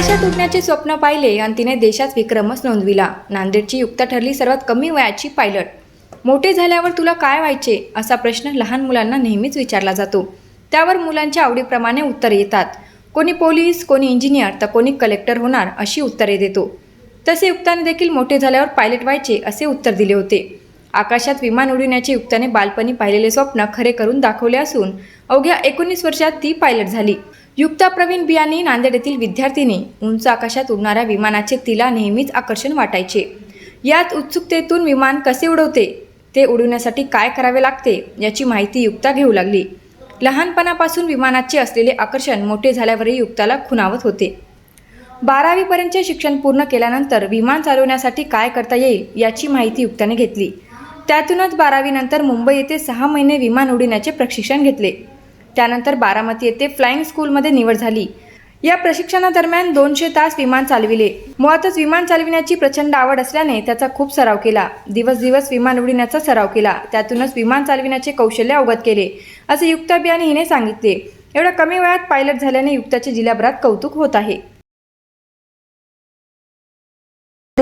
आकाशात तुटण्याचे स्वप्न पाहिले आणि तिने देशात विक्रमच नोंदविला. नांदेडची युक्ता ठरली सर्वात कमी वयाची पायलट. मोठे झाल्यावर तुला काय व्हायचे? असा प्रश्न लहान मुलांना नेहमीच विचारला जातो. त्यावर मुलांच्या आवडीप्रमाणे उत्तर येतात. कोणी पोलीस कोणी इंजिनियर तर कोणी कलेक्टर होणार अशी उत्तरे देतो. तसे युक्ताने देखील मोठे झाल्यावर पायलट व्हायचे असे उत्तर दिले होते. आकाशात विमान उडविण्याचे युक्ताने बालपणी पाहिलेले स्वप्न खरे करून दाखवले असून अवघ्या एकोणीस वर्षात ती पायलट झाली. युक्ता प्रवीण बियाणी नांदेड येथील विद्यार्थिनी उंच आकाशात उडणाऱ्या विमानाचे तिला नेहमीच आकर्षण वाटायचे. यात उत्सुकतेतून विमान कसे उडवते ते उडवण्यासाठी काय करावे लागते याची माहिती युक्ता घेऊ लागली. लहानपणापासून विमानाचे असलेले आकर्षण मोठे झाल्यावरही युक्ताला खुणावत होते. बारावीपर्यंतचे शिक्षण पूर्ण केल्यानंतर विमान चालवण्यासाठी काय करता येईल याची माहिती युक्ताने घेतली. त्यातूनच बारावीनंतर मुंबई येथे सहा महिने विमान उडविण्याचे प्रशिक्षण घेतले. त्यानंतर बारामती येथे फ्लाइंग स्कूलमध्ये निवड झाली. या प्रशिक्षणादरम्यान दोनशे तास विमान चालविले. मुळातच विमान चालविण्याची प्रचंड आवड असल्याने त्याचा खूप सराव केला. दिवस दिवस विमान उडविण्याचा सराव केला. त्यातूनच विमान चालविण्याचे कौशल्य अवगत केले असे युक्ता बियाणे हिने सांगितले. एवढ्या कमी वयात पायलट झाल्याने युक्ताचे जिल्हाभरात कौतुक होत आहे.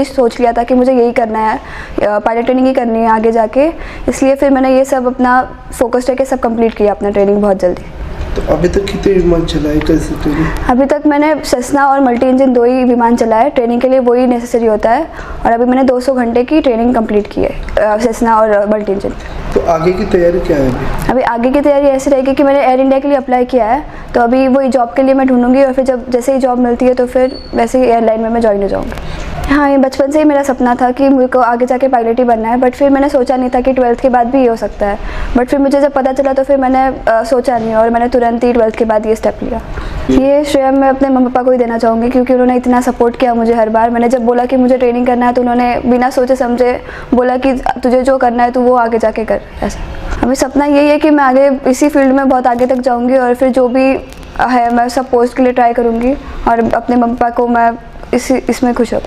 सोच लिया था कि मुझे यही करना है पायलट ट्रेनिंग ही करनी है आगे जाके। इसलिए फिर मैंने ये सब अपना फोकस करके सब कंप्लीट किया अपना ट्रेनिंग बहुत जल्दी। तो अभी तक कितने विमान चलाए कैसे ट्रेनिंग अभी तक मैंने सेस्ना और मल्टी इंजन दो ही विमान चलाए। ट्रेनिंग के लिए वही नेसेसरी होता है। और अभी मैंने 200 घंटे की ट्रेनिंग कंप्लीट की है सेस्ना और मल्टी इंजन तो आगे की तैयारी क्या है अभी? अभी आगे की तैयारी ऐसी रहेगी कि मैंने एयर इंडिया के लिए अप्लाई किया है। तो अभी वही जॉब के लिए मैं ढूंढूँगी और फिर जब जैसे ही जॉब मिलती है तो फिर वैसे ही एयरलाइन में मैं ज्वाइन हो जाऊँगी। हाँ ये बचपन से ही मेरा सपना था कि मुझे को आगे जाके पायलट ही बनना है बट फिर मैंने सोचा नहीं था कि ट्वेल्थ के बाद भी ये हो सकता है। बट फिर मुझे जब पता चला तो फिर मैंने अ, सोचा नहीं और मैंने तुरंत ही ट्वेल्थ के बाद ये स्टेप लिया। ये श्रेय मैं अपने मम्मी पापा को ही देना चाहूँगी क्योंकि उन्होंने इतना सपोर्ट किया मुझे हर बार। मैंने जब बोला कि मुझे ट्रेनिंग करना है तो उन्होंने बिना सोचे समझे बोला कि तुझे जो करना है तो वो आगे जाके कर। ऐसा। अभी सपना यही है कि मैं आगे इसी फ़ील्ड में बहुत आगे तक जाऊँगी और फिर जो भी है मैं सब पोस्ट के लिए ट्राई करूँगी और अपने मम्मी पापा को मैं इसी इसमें खुश हूँ